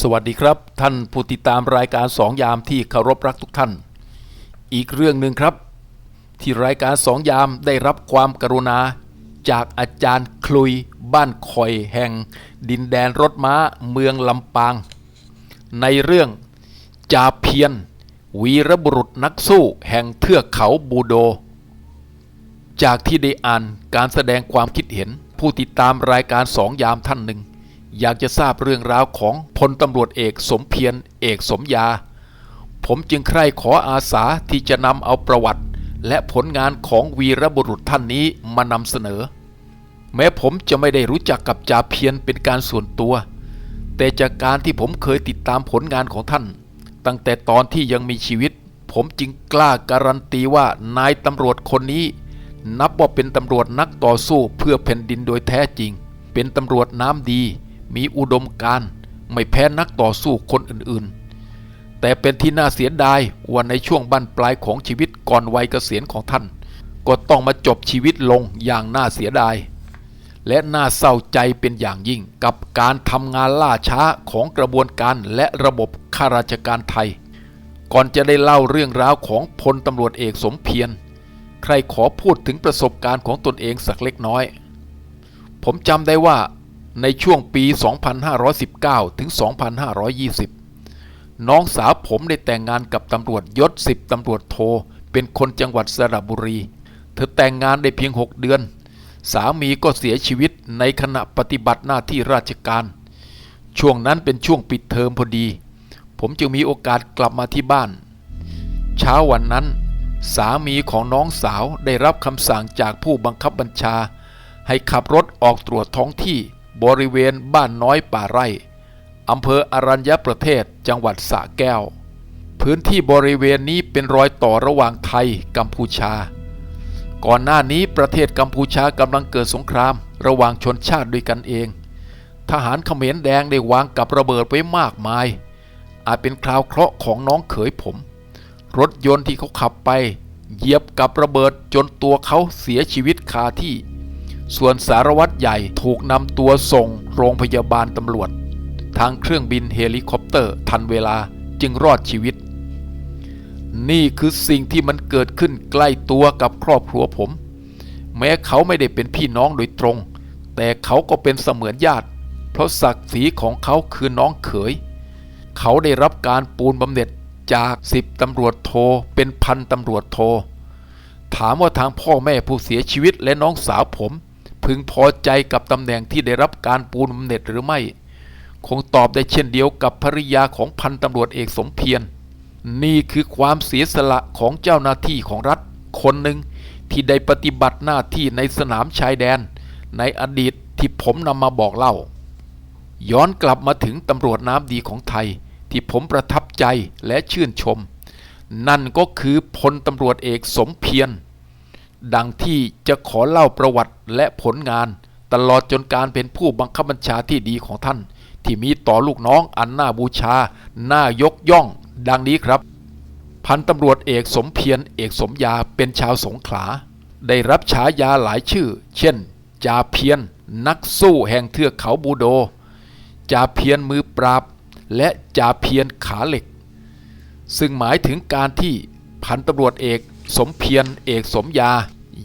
สวัสดีครับ ท่านผู้ติดตามรายการสองยามที่เคารพรักทุกท่าน อีกเรื่องหนึ่งครับ ที่รายการสองยามได้รับความกรุณา จากอาจารย์คลุยบ้านคอยแห่ง ดินแดนรถม้าเมืองลำปาง ในเรื่องจาเพียน วีรบุรุษนักสู้แห่งเทือกเขาบูโด จากที่ได้อ่านการแสดงความคิดเห็น ผู้ติดตามรายการสองยามท่านหนึ่ง อยากจะทราบเรื่องราวของพลตำรวจเอกสมเพียรเอกสมยา ผมจึงใคร่ขออาสาที่จะนำเอาประวัติ และผลงานของวีรบุรุษท่านนี้มานำเสนอ แม้ผมจะไม่ได้รู้จักกับจ่าเพียรเป็นการส่วนตัว แต่จากการที่ผมเคยติดตามผลงานของท่าน ตั้งแต่ตอนที่ยังมีชีวิต ผมจึงกล้าการันตีว่านายตำรวจคนนี้ นับว่าเป็นตำรวจนักต่อสู้เพื่อแผ่นดินโดยแท้จริง เป็นตำรวจน้ำดี มีอุดมการณ์ไม่แพ้นักต่อสู้คนอื่นๆ แต่เป็นที่น่าเสียดายว่าในช่วงบั้นปลายของชีวิตก่อนวัยเกษียณของท่าน ก็ต้องมาจบชีวิตลงอย่างน่าเสียดาย และน่าเศร้าใจเป็นอย่างยิ่งกับการทำงานล่าช้าของกระบวนการและระบบข้าราชการไทย ก่อนจะได้เล่าเรื่องราวของพลตำรวจเอกสมเพียรใครขอพูดถึงประสบการณ์ของตนเองสักเล็กน้อย ผมจำได้ว่า ในช่วงปี 2519 ถึง 2520 น้องสาวผมได้แต่งงานกับตำรวจยศสิบตำรวจโท เป็นคนจังหวัดสระบุรี เธอแต่งงานได้เพียง 6 เดือน สามีก็เสียชีวิตในขณะปฏิบัติหน้าที่ราชการ ช่วงนั้นเป็นช่วงปิดเทอมพอดี ผมจึงมีโอกาสกลับมาที่บ้าน เช้าวันนั้น สามีของน้องสาวได้รับคำสั่งจากผู้บังคับบัญชา ให้ขับรถออกตรวจท้องที่ บริเวณบ้านน้อยป่าไร่อำเภออรัญญประเทศจังหวัดสระแก้ว พื้นที่บริเวณนี้เป็นรอยต่อระหว่างไทยกัมพูชา ก่อนหน้านี้ประเทศกัมพูชากำลังเกิดสงครามระหว่างชนชาติด้วยกันเอง ทหารเขมรแดงได้วางกับระเบิดไว้มากมาย อาจเป็นคราวเคราะห์ของน้องเขยผม รถยนต์ที่เขาขับไปเหยียบกับระเบิดจนตัวเขาเสียชีวิตคาที่ ส่วนสารวัตรใหญ่ถูกนำตัวส่งโรงพยาบาลตำรวจ ทางเครื่องบินเฮลิคอปเตอร์ทันเวลาจึงรอดชีวิต นี่คือสิ่งที่มันเกิดขึ้นใกล้ตัวกับครอบครัวผม แม้เขาไม่ได้เป็นพี่น้องโดยตรง แต่เขาก็เป็นเสมือนญาติ เพราะศักดิ์ศรีของเขาคือน้องเขย เขาได้รับการปูนบำเหน็จจากสิบตำรวจโทเป็นพันตำรวจโท ถามว่าทางพ่อแม่ผู้เสียชีวิตและน้องสาวผม พึงพอใจกับตำแหน่งที่ได้รับการปูนบำเหน็จหรือไม่ คงตอบได้เช่นเดียวกับภริยาของพันตำรวจเอกสมเพียรนี่คือความเสียสละของเจ้าหน้าที่ของรัฐคนหนึ่งที่ได้ปฏิบัติหน้าที่ในสนามชายแดน ในอดีตที่ผมนำมาบอกเล่า ย้อนกลับมาถึงตำรวจน้ำดีของไทย ที่ผมประทับใจและชื่นชม นั่นก็คือพลตำรวจเอกสมเพียร ดังที่จะขอเล่าประวัติและผลงาน ตลอดจนการเป็นผู้บังคับบัญชาที่ดีของท่าน ที่มีต่อลูกน้องอันน่าบูชา น่ายกย่อง ดังนี้ครับ พันตำรวจเอกสมเพียรเอกสมยาเป็นชาวสงขลา ได้รับฉายาหลายชื่อ เช่น จาเพียรนักสู้แห่งเทือกเขาบูโด จาเพียรมือปราบ และจาเพียรขาเหล็ก ซึ่งหมายถึงการที่พันตำรวจเอก สมเพียรเอกสมยา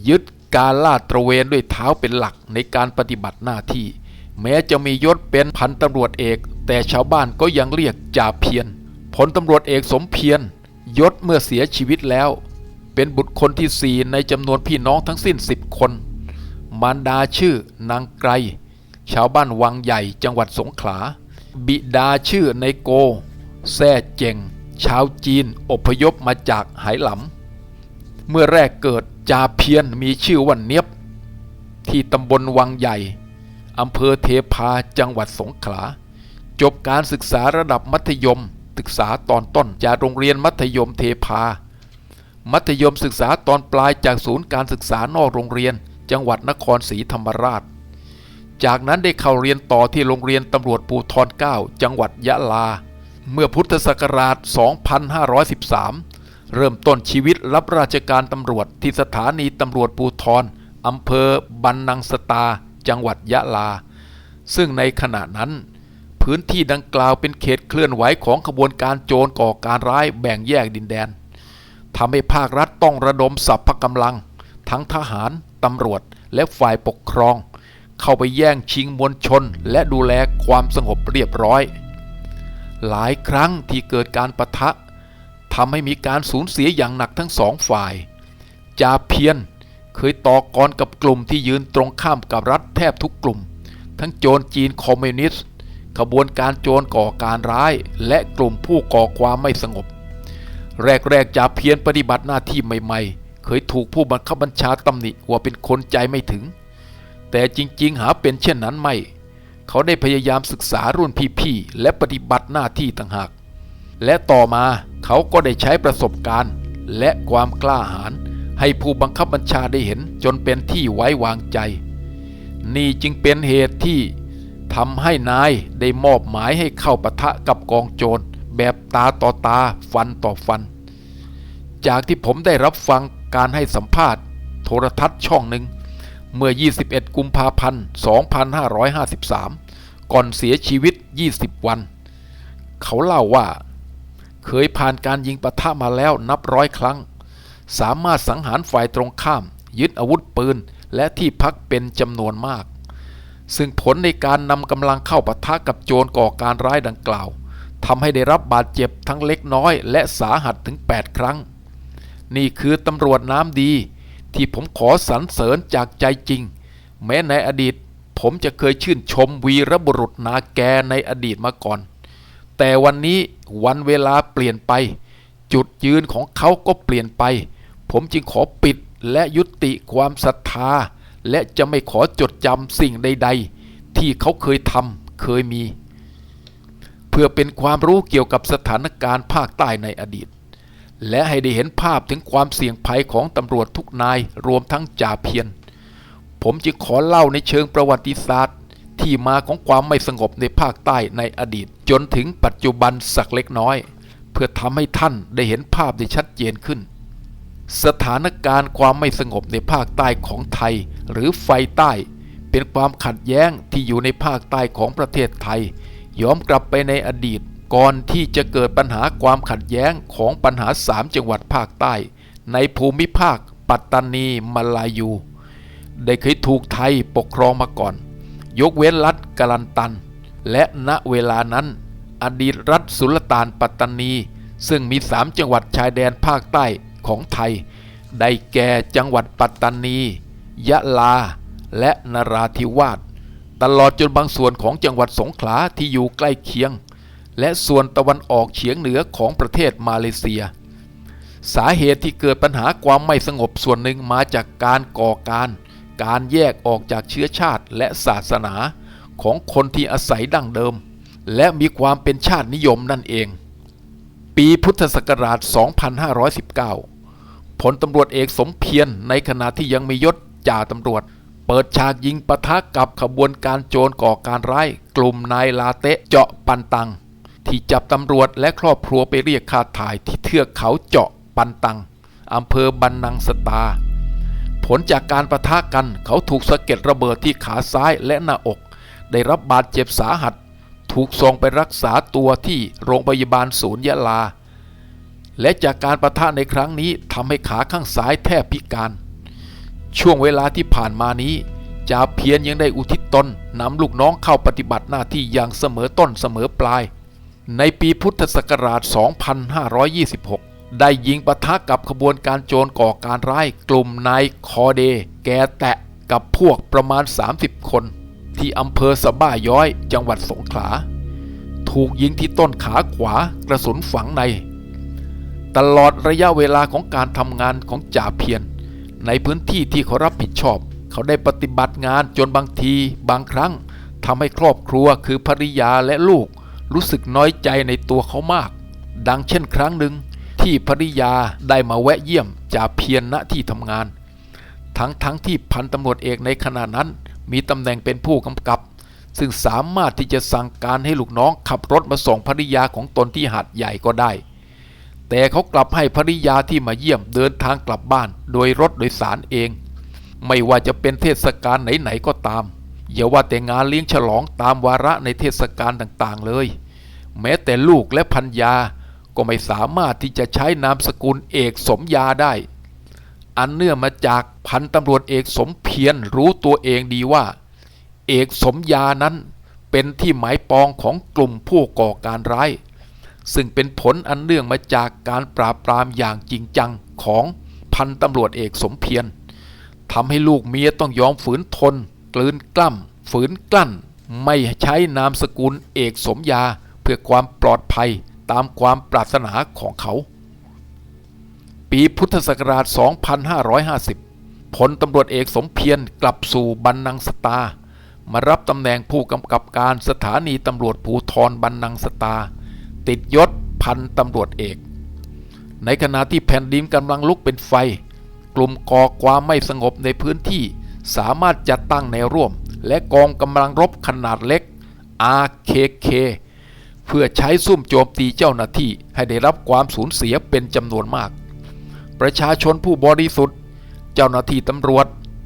ยึดการลาดตระเวนด้วยเท้าเป็นหลักในการปฏิบัติหน้าที่ แม้จะมียศเป็นพันตำรวจเอก แต่ชาวบ้านก็ยังเรียกจ่าเพียรผลตำรวจเอกสมเพียรยศเมื่อเสียชีวิตแล้ว เป็นบุตรคนที่สี่ในจำนวนพี่น้องทั้งสิ้นสิบคน มารดาชื่อนางไกรชาวบ้านวังใหญ่จังหวัดสงขลา บิดาชื่อในโกแซ่เจงชาวจีนอพยพมาจากไหหลำ เมื่อแรกเกิดจาเพียนมีชื่อว่าเนียบ ที่ตำบลวังใหญ่อำเภอเทพาจังหวัดสงขลา จบการศึกษาระดับมัธยม ศึกษาตอนต้นจากโรงเรียนมัธยมเทพา มัธยมศึกษาตอนปลายจากศูนย์การศึกษานอกโรงเรียน จังหวัดนครศรีธรรมราช จากนั้นได้เข้าเรียนต่อที่โรงเรียนตำรวจภูทร9จังหวัดยะลา เมื่อพุทธศักราช 2513 เริ่มต้นชีวิตรับราชการตำรวจที่สถานีตำรวจภูทรอำเภอบันนังสตา จังหวัดยะลา ซึ่งในขณะนั้น พื้นที่ดังกล่าวเป็นเขตเคลื่อนไหวของขบวนการโจรก่อการร้ายแบ่งแยกดินแดนทำให้ภาครัฐต้องระดมสัพพกำลัง ทั้งทหาร ตำรวจ และฝ่ายปกครอง เข้าไปแย่งชิงมวลชน และดูแลความสงบเรียบร้อย หลายครั้งที่เกิดการประทะ ทำให้มีการสูญเสียอย่างหนักทั้งสองฝ่าย จาเพียนเคยต่อกรกับกลุ่มที่ยืนตรงข้ามกับรัฐแทบทุกกลุ่ม ทั้งโจรจีนคอมมิวนิสต์ ขบวนการโจรก่อการร้าย และกลุ่มผู้ก่อความไม่สงบ แรกๆจาเพียนปฏิบัติหน้าที่ใหม่ๆ เคยถูกผู้บังคับบัญชาตำหนิว่าเป็นคนใจไม่ถึง แต่จริงๆ หาเป็นเช่นนั้นไม่ เขาได้พยายามศึกษารุ่นพี่ๆ และปฏิบัติหน้าที่ต่างหาก และต่อมาเขาก็ได้ใช้ประสบการณ์ และความกล้าหาญให้ผู้บังคับบัญชาได้เห็นจนเป็นที่ไว้วางใจ นี่จึงเป็นเหตุที่ทำให้นายได้มอบหมายให้เข้าปะทะกับกองโจร แบบตาต่อตาฟันต่อฟัน จากที่ผมได้รับฟังการให้สัมภาษณ์ โทรทัศน์ช่องหนึ่ง เมื่อ 21 กุมภาพันธ์ 2553 ก่อนเสียชีวิต 20 วัน เขาเล่าว่า เคยผ่านการยิงปะทะมาแล้วนับร้อยครั้ง สามารถสังหารฝ่ายตรงข้าม ยึดอาวุธปืน และที่พักเป็นจำนวนมาก ซึ่งผลในการนำกำลังเข้าปะทะกับโจรก่อการร้ายดังกล่าวทำให้ได้รับบาดเจ็บทั้งเล็กน้อย และสาหัสถึง 8 ครั้ง นี่คือตำรวจน้ำดี ที่ผมขอสรรเสริญจากใจจริง แม้ในอดีต ผมจะเคยชื่นชมวีรบุรุษนาแกในอดีตมาก่อน แต่วันนี้วันเวลาเปลี่ยนไป จุดยืนของเขาก็เปลี่ยนไป ผมจึงขอปิดและยุติความศรัทธา และจะไม่ขอจดจำสิ่งใด ๆ ที่เขาเคยทำเคยมี เพื่อเป็นความรู้เกี่ยวกับสถานการณ์ภาคใต้ในอดีต และให้ได้เห็นภาพถึงความเสี่ยงภัยของตำรวจทุกนายรวมทั้งจ่าเพียรผมจึงขอเล่าในเชิงประวัติศาสตร์ ที่มาของความไม่สงบในภาคใต้ในอดีต จนถึงปัจจุบันสักเล็กน้อย เพื่อทำให้ท่านได้เห็นภาพได้ชัดเจนขึ้น สถานการณ์ความไม่สงบในภาคใต้ของไทย หรือไฟใต้ เป็นความขัดแย้งที่อยู่ในภาคใต้ของประเทศไทย ย้อนกลับไปในอดีต ก่อนที่จะเกิดปัญหาความขัดแย้งของปัญหาสามจังหวัดภาคใต้ ในภูมิภาค ปัตตานีมาลายู ได้เคยถูกไทยปกครองมาก่อน ยกเว้นรัฐกาลันตัน และณเวลานั้น อดีตรัฐสุลต่านปัตตานี ซึ่งมีสามจังหวัดชายแดนภาคใต้ของไทย ได้แก่จังหวัดปัตตานี ยะลา และนราธิวาส ตลอดจนบางส่วนของจังหวัดสงขลาที่อยู่ใกล้เคียง และส่วนตะวันออกเฉียงเหนือของประเทศมาเลเซีย สาเหตุที่เกิดปัญหาความไม่สงบส่วนหนึ่งมาจากการก่อการ การแยกออกจากเชื้อชาติและศาสนาของคนที่อาศัยดั้งเดิม และมีความเป็นชาตินิยมนั่นเอง ปีพุทธศักราช 2519 ผลตำรวจเอกสมเพียรในขณะที่ยังมียศจ่าตำรวจ เปิดฉากยิงปะทะกับขบวนการโจรก่อการร้าย กลุ่มนายลาเตะเจาะปันตัง ที่จับตำรวจและครอบครัวไปเรียกค่าถ่ายที่เทือกเขาเจาะปันตังอำเภอบันนังสตา ผลจากการประทะกันเขาถูกสะเก็ดระเบิดที่ขาซ้ายและหน้าอก ได้รับบาดเจ็บสาหัส ถูกส่งไปรักษาตัวที่โรงพยาบาลศูนย์ยะลา และจากการประทะในครั้งนี้ทำให้ขาข้างซ้ายแทบพิการ ช่วงเวลาที่ผ่านมานี้จ่าเพียรยังได้อุทิศตนนำลูกน้องเข้าปฏิบัติหน้าที่อย่างเสมอต้นเสมอปลาย ในปีพุทธศักราช 2526 ได้ยิงปะทะกับขบวนการโจรก่อการร้ายกลุ่มนายคอเด แกแตะกับพวกประมาณ 30 คน ที่อำเภอสะบ้าย้อยจังหวัดสงขลา ถูกยิงที่ต้นขาขวากระสุนฝังใน ตลอดระยะเวลาของการทำงานของจ่าเพียรในพื้นที่ที่เขารับผิดชอบ เขาได้ปฏิบัติงานจนบางทีบางครั้งทำให้ครอบครัวคือภริยาและลูก รู้สึกน้อยใจในตัวเขามาก ดังเช่นครั้งหนึ่ง ที่ภริยาได้มาแวะเยี่ยมจ่าเพียรณที่ทำงาน ทั้งทั้งที่พันตำรวจเอกในขณะนั้น มีตำแหน่งเป็นผู้กำกับ ซึ่งสามารถที่จะสั่งการให้ลูกน้องขับรถมาส่งภริยาของตนที่หาดใหญ่ก็ได้ แต่เขากลับให้ภริยาที่มาเยี่ยมเดินทางกลับบ้าน โดยรถโดยสารเอง ไม่ว่าจะเป็นเทศกาลไหนๆก็ตามอย่าว่าแต่งานเลี้ยงฉลองตามวาระในเทศกาลต่างๆเลย แม้แต่ลูกและพันยา ก็ไม่สามารถที่จะใช้นามสกุลเอกสมยาได้ อันเนื่องมาจากพันตำรวจเอกสมเพียรรู้ตัวเองดีว่า เอกสมยานั้นเป็นที่หมายปองของกลุ่มผู้ก่อการร้าย ซึ่งเป็นผลอันเนื่องมาจากการปราบปรามอย่างจริงจังของพันตำรวจเอกสมเพียรทำให้ลูกเมียต้องยอมฝืนทน กลืนกล้ำฝืนกลั้น ไม่ใช้นามสกุลเอกสมยาเพื่อความปลอดภัย ตามความปรารถนาของเขา ปีพุทธศักราช 2550 พลตำรวจเอกสมเพียรกลับสู่บันนังสตา มารับตำแหน่งผู้กำกับการสถานีตำรวจภูทรบันนังสตา ติดยศพันตำรวจเอก ในขณะที่แผ่นดินกำลังลุกเป็นไฟ กลุ่มก่อความไม่สงบในพื้นที่สามารถจัดตั้งแนวร่วม และกองกำลังรบขนาดเล็ก RKK เพื่อใช้ซุ่มโจมตีเจ้าหน้าที่ให้ได้รับความสูญเสียเป็นจำนวนมาก ประชาชนผู้บริสุทธิ์ เจ้าหน้าที่ตำรวจ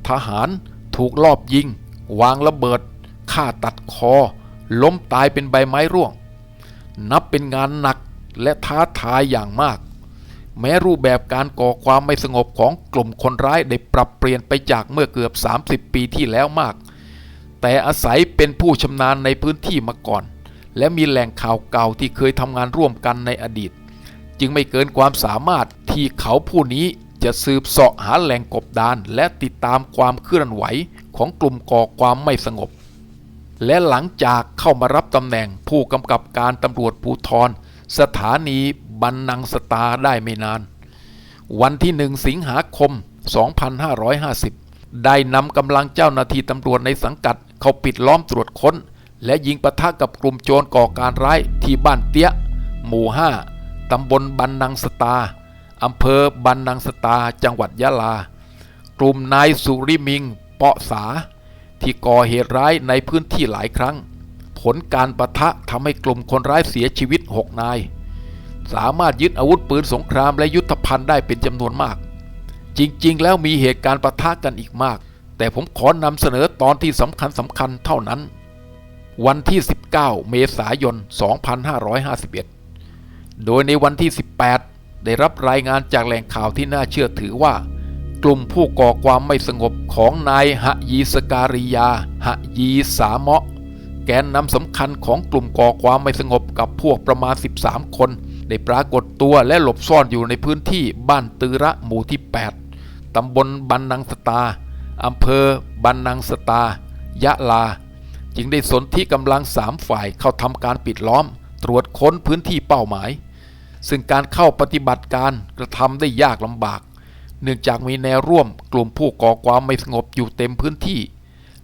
ทหาร ถูกลอบยิง วางระเบิดฆ่าตัดคอ ล้มตายเป็นใบไม้ร่วง นับเป็นงานหนักและท้าทายอย่างมาก แม้รูปแบบการก่อความไม่สงบของกลุ่มคนร้ายได้ปรับเปลี่ยนไปจากเมื่อเกือบ 30 ปีที่แล้วมาก แต่อาศัยเป็นผู้ชำนาญในพื้นที่มาก่อน และมีแหล่งข่าวเก่าที่เคยทำงานร่วมกันในอดีต จึงไม่เกินความสามารถที่เขาผู้นี้จะสืบเสาะหาแหล่งกบดาน และติดตามความเคลื่อนไหวของกลุ่มก่อความไม่สงบ และหลังจากเข้ามารับตำแหน่งผู้กำกับการตำรวจภูทรสถานีบันนังสตาได้ไม่นาน วันที่หนึ่งสิงหาคม 2550 ได้นำกำลังเจ้าหน้าที่ตำรวจในสังกัด เข้าปิดล้อมตรวจค้น และยิงปะทะกับกลุ่มโจรก่อการร้ายที่บ้านเตี้ย หมู่ 5 ตำบลบันนังสตา อำเภอบันนังสตา จังหวัดยะลา กลุ่มนายสุริมิง เปาะสา ที่ก่อเหตุร้ายในพื้นที่หลายครั้ง ผลการประทะทำให้กลุ่มคนร้ายเสียชีวิต 6 นาย สามารถยึดอาวุธปืนสงครามและยุทธภัณฑ์ได้เป็นจำนวนมาก จริงๆ แล้วมีเหตุการณ์ประทะกันอีกมาก แต่ผมขอนำเสนอตอนที่สำคัญสำคัญเท่านั้น วันที่ 19 เมษายน 2551 โดยในวันที่ 18 ได้รับรายงานจากแหล่งข่าวที่น่าเชื่อถือว่า กลุ่มผู้ก่อความไม่สงบของนายหะยีสการิยาหะยีสาเมาะ แกนนำสำคัญของกลุ่มก่อความไม่สงบกับพวกประมาณ 13 คน ได้ปรากฏตัวและหลบซ่อนอยู่ในพื้นที่บ้านตือระหมู่ที่ 8 ตำบลบันนังสตาอำเภอบันนังสตา ยะลา จึงได้สนที่กำลังสามฝ่ายเข้าทำการปิดล้อม ตรวจค้นพื้นที่เป้าหมาย ซึ่งการเข้าปฏิบัติการกระทำได้ยากลำบาก เนื่องจากมีแนวร่วมกลุ่มผู้ก่อความไม่สงบอยู่เต็มพื้นที่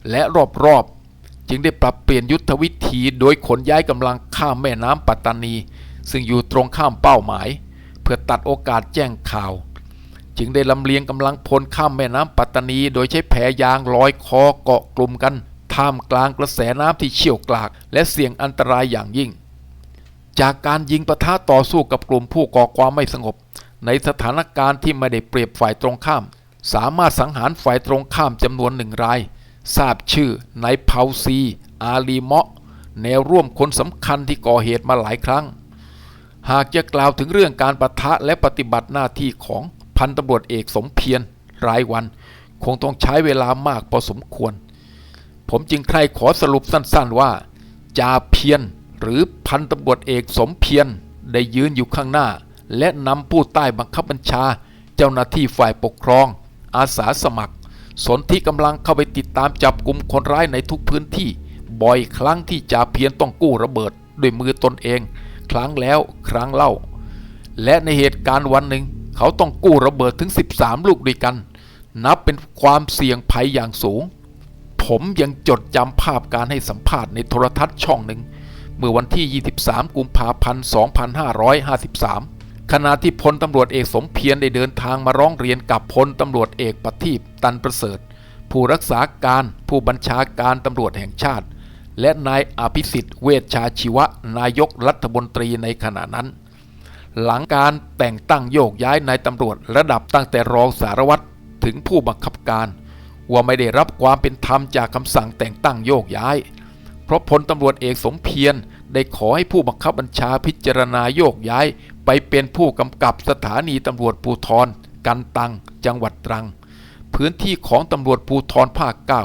และรอบๆ จึงได้ปรับเปลี่ยนยุทธวิธีโดยขนย้ายกำลังข้ามแม่น้ำปัตตานี ซึ่งอยู่ตรงข้ามเป้าหมาย เพื่อตัดโอกาสแจ้งข่าวจึงได้ลำเลียงกำลังพลข้ามแม่น้ำปัตตานี โดยใช้แพยางลอยคอเกาะกลุ่มกัน ท่ามกลางกระแสน้ำที่เชี่ยวกราก และเสี่ยงอันตรายอย่างยิ่ง จากการยิงปะทะต่อสู้กับกลุ่มผู้ก่อความไม่สงบ ในสถานการณ์ที่ไม่ได้เปรียบฝ่ายตรงข้าม สามารถสังหารฝ่ายตรงข้ามจำนวนหนึ่งราย ทราบชื่อนายเผาซี อาลีเมาะแนวร่วมคนสำคัญที่ก่อเหตุมาหลายครั้ง หากจะกล่าวถึงเรื่องการปะทะและปฏิบัติหน้าที่ของพันตำรวจเอกสมเพียรรายวัน คงต้องใช้เวลามากพอสมควร ผมจึงใครขอสรุปสั้นๆว่าจ่าเพียรหรือพันตำรวจเอกสมเพียรได้ยืนอยู่ข้างหน้า และนำผู้ใต้บังคับบัญชา เจ้าหน้าที่ฝ่ายปกครอง อาสาสมัคร สนที่กำลังเข้าไปติดตามจับกลุ่มคนร้ายในทุกพื้นที่ บ่อยครั้งที่จ่าเพียรต้องกู้ระเบิด ด้วยมือตนเอง ครั้งแล้วครั้งเล่า และในเหตุการณ์วันหนึ่ง เขาต้องกู้ระเบิดถึง 13 ลูกด้วยกัน นับเป็นความเสี่ยงภัยอย่างสูง ผมยังจดจำภาพการให้สัมภาษณ์ในโทรทัศน์ช่องหนึ่ง เมื่อวันที่ 23 กุมภาพันธ์ 2553 ขณะที่พลตำรวจเอกสมเพียรได้เดินทางมาร้องเรียนกับพลตำรวจเอกปฏิบตันประเสริฐ ผู้รักษาการผู้บัญชาการตำรวจแห่งชาติ และนายอภิสิทธิ์เวชชาชีวะ นายกรัฐมนตรีในขณะนั้นหลังการแต่งตั้งโยกย้ายนายตำรวจระดับตั้งแต่รองสารวัตรถึงผู้บังคับการ ว่าไม่ได้รับความเป็นธรรมจากคำสั่งแต่งตั้งโยกย้าย เพราะพลตำรวจเอกสมเพียรได้ขอให้ผู้บังคับบัญชาพิจารณาโยกย้าย ไปเป็นผู้กำกับสถานีตำรวจภูธรกันตัง จังหวัดตรัง พื้นที่ของตำรวจภูธรภาคเก้า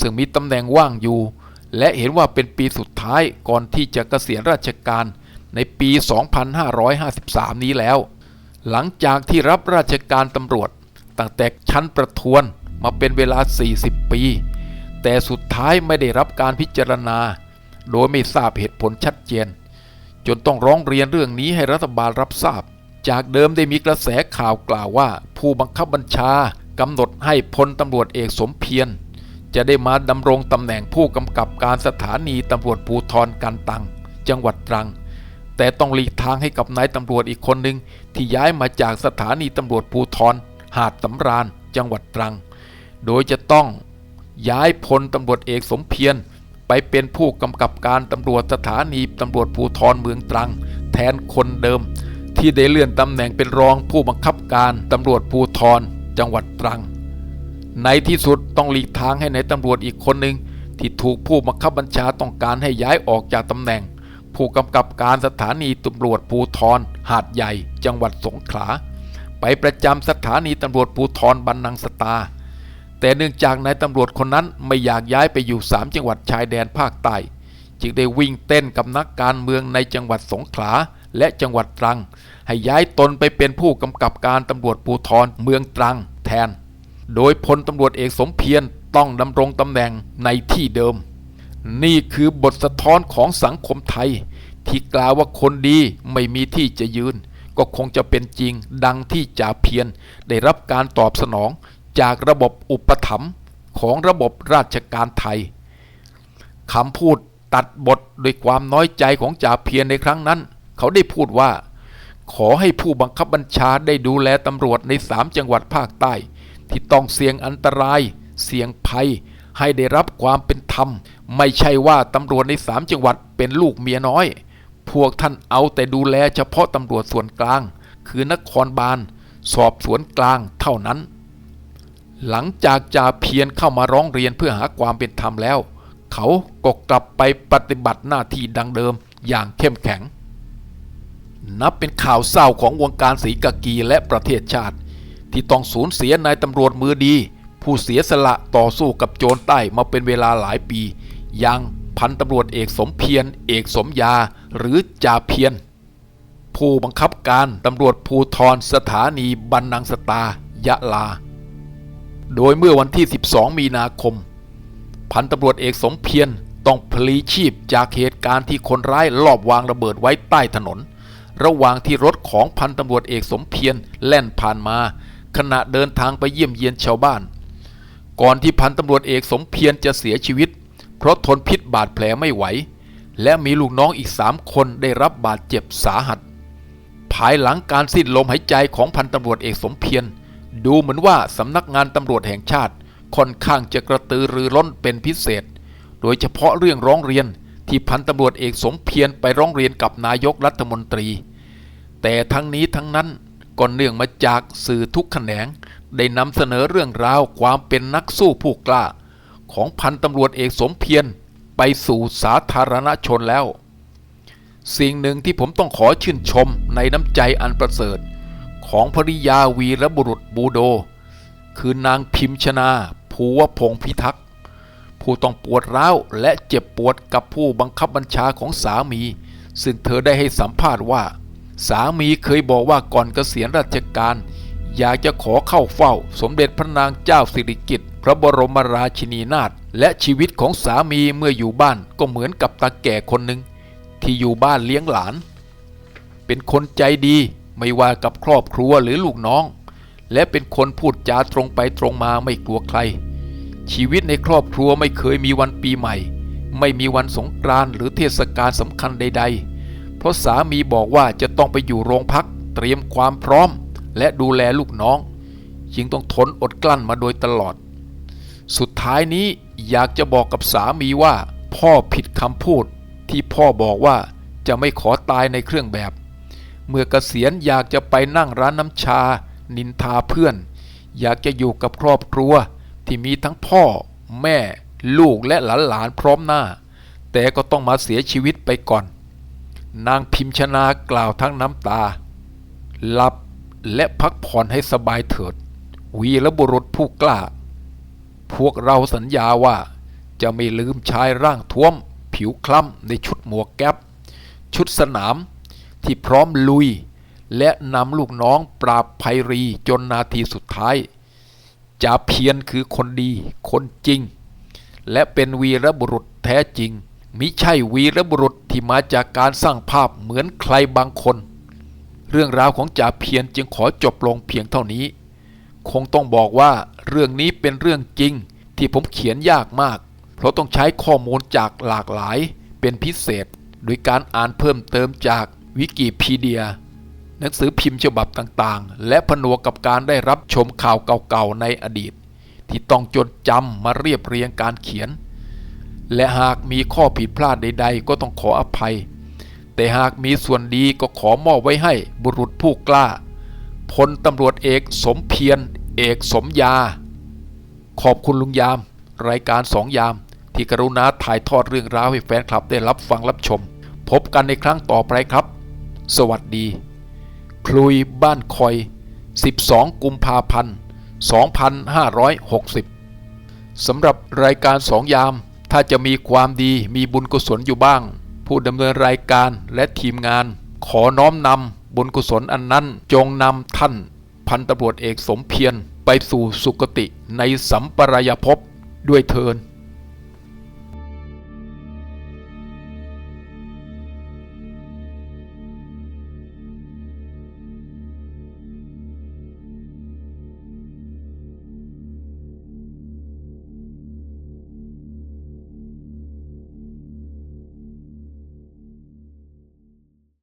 ซึ่งมีตำแหน่งว่างอยู่ และเห็นว่าเป็นปีสุดท้ายก่อนที่จะเกษียณราชการในปี 2553 นี้แล้ว หลังจากที่รับราชการตำรวจตั้งแต่ชั้นประทวน มาเป็นเวลา 40 ปี แต่สุดท้ายไม่ได้รับการพิจารณา โดยไม่ทราบเหตุผลชัดเจน จนต้องร้องเรียนเรื่องนี้ให้รัฐบาลรับทราบ จากเดิมได้มีกระแสข่าวกล่าวว่า ผู้บังคับบัญชากำหนดให้พลตำรวจเอกสมเพียรจะได้มาดำรงตำแหน่งผู้กำกับการสถานีตำรวจภูธรกันตัง จังหวัดตรัง แต่ต้องหลีกทางให้กับนายตำรวจอีกคนหนึ่งที่ย้ายมาจากสถานีตำรวจภูธรหาดสำราญ จังหวัดตรัง โดยจะต้องย้ายพลตำรวจเอกสมเพียรไปเป็นผู้กำกับการตำรวจสถานีตำรวจภูธรเมืองตรัง แทนคนเดิม ที่ได้เลื่อนตำแหน่งเป็นรองผู้บังคับการตำรวจภูธรจังหวัดตรัง ในที่สุดต้องหลีกทางให้ในตำรวจอีกคนหนึ่งที่ถูกผู้บังคับบัญชาต้องการให้ย้ายออกจากตำแหน่ง ผู้กำกับการสถานีตำรวจภูธรหาดใหญ่ จังหวัดสงขลาไปประจำสถานีตำรวจภูธรบันนังสตา แต่เนื่องจากนายตำรวจคนนั้นไม่อยากย้ายไปอยู่สามจังหวัดชายแดนภาคใต้จึงได้วิ่งเต้นกับนักการเมืองในจังหวัดสงขลาและจังหวัดตรัง ให้ย้ายตนไปเป็นผู้กำกับการตำรวจภูธรเมืองตรังแทน โดยพลตำรวจเอกสมเพียรต้องดำรงตำแหน่งในที่เดิม นี่คือบทสะท้อนของสังคมไทย ที่กล่าวว่าคนดีไม่มีที่จะยืน ก็คงจะเป็นจริงดังที่จ่าเพียรได้รับการตอบสนอง จากระบบอุปถัมภ์ของระบบราชการไทยคำพูดตัดบทด้วยความน้อยใจของจ่าเพียรในครั้งนั้น เขาได้พูดว่า ขอให้ผู้บังคับบัญชาได้ดูแลตำรวจในสามจังหวัดภาคใต้ ที่ต้องเสี่ยงอันตราย เสี่ยงภัย ให้ได้รับความเป็นธรรม ไม่ใช่ว่าตำรวจในสามจังหวัดเป็นลูกเมียน้อย พวกท่านเอาแต่ดูแลเฉพาะตำรวจส่วนกลาง คือนครบาลสอบสวนกลางเท่านั้น หลังจากจ่าเพียรเข้ามาร้องเรียนเพื่อหาความเป็นธรรมแล้ว เขาก็กลับไปปฏิบัติหน้าที่ดังเดิมอย่างเข้มแข็ง นับเป็นข่าวเศร้าของวงการศรีกากีและประเทศชาติ ที่ต้องสูญเสียนายตำรวจมือดี ผู้เสียสละต่อสู้กับโจรใต้มาเป็นเวลาหลายปี อย่างพันตำรวจเอกสมเพียรเอกสมยาหรือจ่าเพียรผู้บังคับการตำรวจภูทรสถานีบันนังสตายะลา โดยเมื่อวันที่ 12 มีนาคม พันตำรวจเอกสมเพียรต้องพลีชีพจากเหตุการณ์ที่คนร้ายลอบวางระเบิดไว้ใต้ถนน ระหว่างที่รถของพันตำรวจเอกสมเพียรแล่นผ่านมา ขณะเดินทางไปเยี่ยมเยียนชาวบ้าน ก่อนที่พันตำรวจเอกสมเพียรจะเสียชีวิต เพราะทนพิษบาดแผลไม่ไหว และมีลูกน้องอีกสามคนได้รับบาดเจ็บสาหัส ภายหลังการสิ้นลมหายใจของพันตำรวจเอกสมเพียร ดูเหมือนว่าสำนักงานตำรวจแห่งชาติค่อนข้างจะกระตือรือร้นเป็นพิเศษ โดยเฉพาะเรื่องร้องเรียนที่พันตำรวจเอกสมเพียรไปร้องเรียนกับนายกรัฐมนตรี แต่ทั้งนี้ทั้งนั้นก็เนื่องมาจากสื่อทุกแขนง ได้นำเสนอเรื่องราวความเป็นนักสู้ผู้กล้า ของพันตำรวจเอกสมเพียรไปสู่สาธารณชนแล้ว สิ่งหนึ่งที่ผมต้องขอชื่นชมในน้ำใจอันประเสริฐ ของภริยาวีรบุรุษบูโด คือนางพิมชนาภูวพงพิทักษ์ผู้ต้องปวดร้าวและเจ็บปวดกับผู้บังคับบัญชาของสามี ซึ่งเธอได้ให้สัมภาษณ์ว่า สามีเคยบอกว่าก่อนเกษียณราชการ อยากจะขอเข้าเฝ้า สมเด็จพระนางเจ้าสิริกิติ์พระบรมราชินีนาถและชีวิตของสามีเมื่ออยู่บ้านก็เหมือนกับตาแก่คนหนึ่งที่อยู่บ้านเลี้ยงหลาน เป็นคนใจดี ไม่ว่ากับครอบครัวหรือลูกน้อง และเป็นคนพูดจาตรงไปตรงมาไม่กลัวใคร ชีวิตในครอบครัวไม่เคยมีวันปีใหม่ ไม่มีวันสงกรานต์หรือเทศกาลสำคัญใด ๆ เพราะสามีบอกว่าจะต้องไปอยู่โรงพัก เตรียมความพร้อม และดูแลลูกน้อง จึงต้องทนอดกลั้นมาโดยตลอด สุดท้ายนี้อยากจะบอกกับสามีว่า พ่อผิดคำพูดที่พ่อบอกว่าจะไม่ขอตายในเครื่องแบบ เมื่อเกษียณอยากจะไปนั่งร้านน้ำชา นินทาเพื่อน อยากจะอยู่กับครอบครัว ที่มีทั้งพ่อ แม่ ลูกและหลานๆพร้อมหน้า แต่ก็ต้องมาเสียชีวิตไปก่อน นางพิมชนากล่าวทั้งน้ำตา หลับและพักผ่อนให้สบายเถิด วีรบุรุษผู้กล้า พวกเราสัญญาว่า จะไม่ลืมชายร่างท้วม ผิวคล้ำในชุดหมวกแก๊ปชุดสนาม ที่พร้อมลุย และนำลูกน้องปราบภัยรีจนนาทีสุดท้ายจ่าเพียรคือคนดี คนจริง และเป็นวีรบุรุษแท้จริง มิใช่วีรบุรุษที่มาจากการสร้างภาพเหมือนใครบางคน เรื่องราวของจ่าเพียรจึงขอจบลงเพียงเท่านี้ คงต้องบอกว่าเรื่องนี้เป็นเรื่องจริงที่ผมเขียนยากมาก เพราะต้องใช้ข้อมูลจากหลากหลายเป็นพิเศษ โดยการอ่านเพิ่มเติมจาก วิกิพีเดีย หนังสือพิมพ์ฉบับต่างๆ และผนวกกับการได้รับชมข่าวเก่าๆในอดีต ที่ต้องจดจำมาเรียบเรียงการเขียน และหากมีข้อผิดพลาดใด ๆ ก็ต้องขออภัย แต่หากมีส่วนดีก็ขอมอบไว้ให้บุรุษผู้กล้าพลตำรวจเอกสมเพียรเอกสมยา ขอบคุณลุงยาม รายการสองยาม ที่กรุณาถ่ายทอดเรื่องราวให้แฟนคลับได้รับฟังรับชม พบกันในครั้งต่อไปครับ สวัสดี คลุยบ้านคอย 12 กุมภาพันธ์ 2560 สำหรับรายการสองยาม ถ้าจะมีความดีมีบุญกุศลอยู่บ้าง ผู้ดำเนินรายการและทีมงาน ขอน้อมนำบุญกุศลอันนั้นจงนำท่าน พันตำรวจเอกสมเพียรไปสู่สุคติในสัมปรายภพด้วยเทิน